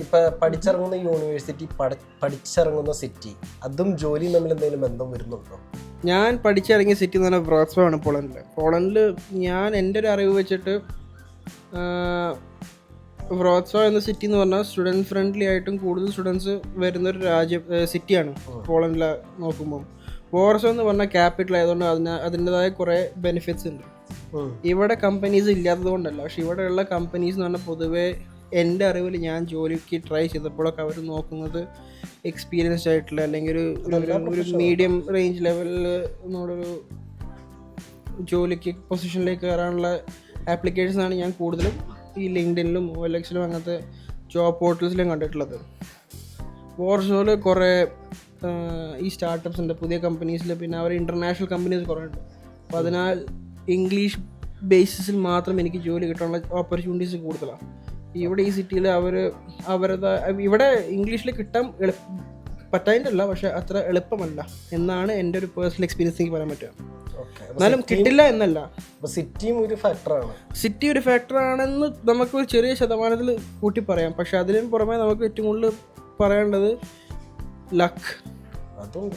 ഇപ്പൊ പഠിച്ചിറങ്ങുന്ന യൂണിവേഴ്സിറ്റി പഠ- പഠിച്ചിറങ്ങുന്ന സിറ്റി അതും ജോലിയും തമ്മിൽ എന്തെങ്കിലും ബന്ധം വരുന്നുണ്ടോ? ഞാൻ പഠിച്ചിറങ്ങിയ സിറ്റി എന്ന് പറഞ്ഞാൽ പോളണ്ടിൽ. പോളണ്ടിൽ പോളണ്ടിൽ പോളണ്ടിൽ ഞാൻ എന്റെ ഒരു അറിവ് വെച്ചിട്ട് വ്രോത്സോ എന്ന സിറ്റി എന്ന് പറഞ്ഞാൽ സ്റ്റുഡന്റ് ഫ്രണ്ട്ലി ആയിട്ടും കൂടുതൽ സ്റ്റുഡൻസ് വരുന്ന ഒരു രാജ്യ സിറ്റിയാണ് പോളണ്ടിലെ നോക്കുമ്പോൾ വോർസോ എന്ന് പറഞ്ഞാൽ ക്യാപിറ്റൽ ആയതുകൊണ്ട് അതിന് അതിന്റെതായ കുറേ ബെനിഫിറ്റ്സ് ഉണ്ട്. ഇവിടെ കമ്പനീസ് ഇല്ലാത്തത് കൊണ്ടല്ല പക്ഷെ ഇവിടെയുള്ള കമ്പനീസ് എന്ന് പറഞ്ഞാൽ പൊതുവേ എന്റെ അറിവിൽ ഞാൻ ജോലിക്ക് ട്രൈ ചെയ്തപ്പോഴൊക്കെ അവർ നോക്കുന്നത് എക്സ്പീരിയൻസ്ഡ് ആയിട്ടുള്ള അല്ലെങ്കിൽ ഒരു ഒരു- മീഡിയം റേഞ്ച് ലെവലിൽ നമ്മളൊരു ജോലിക്ക് പൊസിഷനിലേക്ക് കയറാനുള്ള ആപ്ലിക്കേഷൻസ് ആണ് ഞാൻ കൂടുതലും ഈ ലിങ്ക്ഡിനിലും ഒലക്സിലും അങ്ങനത്തെ ജോബ് പോർട്ടൽസിലും കണ്ടിട്ടുള്ളത്. വോർസോയിൽ കുറേ ഈ സ്റ്റാർട്ടപ്സിന്റെ പുതിയ കമ്പനീസിൽ പിന്നെ അവർ ഇന്റർനാഷണൽ കമ്പനീസ് കുറേ ഉണ്ട് അപ്പോൾ അതിനാൽ ഇംഗ്ലീഷ് ബേസിസിൽ മാത്രം എനിക്ക് ജോലി കിട്ടാനുള്ള ഓപ്പർച്യൂണിറ്റീസ് കൂടുതലാണ്. ഇവിടെ ഈ സിറ്റിയിൽ അവർ അവരുടെ ഇവിടെ ഇംഗ്ലീഷിൽ കിട്ടാൻ എളു പറ്റായിട്ടല്ല പക്ഷെ അത്ര എളുപ്പമല്ല എന്നാണ് എന്റെ ഒരു പേഴ്സണൽ എക്സ്പീരിയൻസ് എനിക്ക് പറയാൻ പറ്റുക. എന്നാലും കിട്ടില്ല എന്നല്ല. സിറ്റിയും ഒരു ഫാക്ടറാണ് സിറ്റി ഒരു ഫാക്ടറാണെന്ന് നമുക്ക് ഒരു ചെറിയ ശതമാനത്തിൽ കൂട്ടി പറയാം. പക്ഷെ അതിലും പുറമെ നമുക്ക് ഏറ്റവും കൂടുതൽ പറയേണ്ടത് ലക്ക് അതും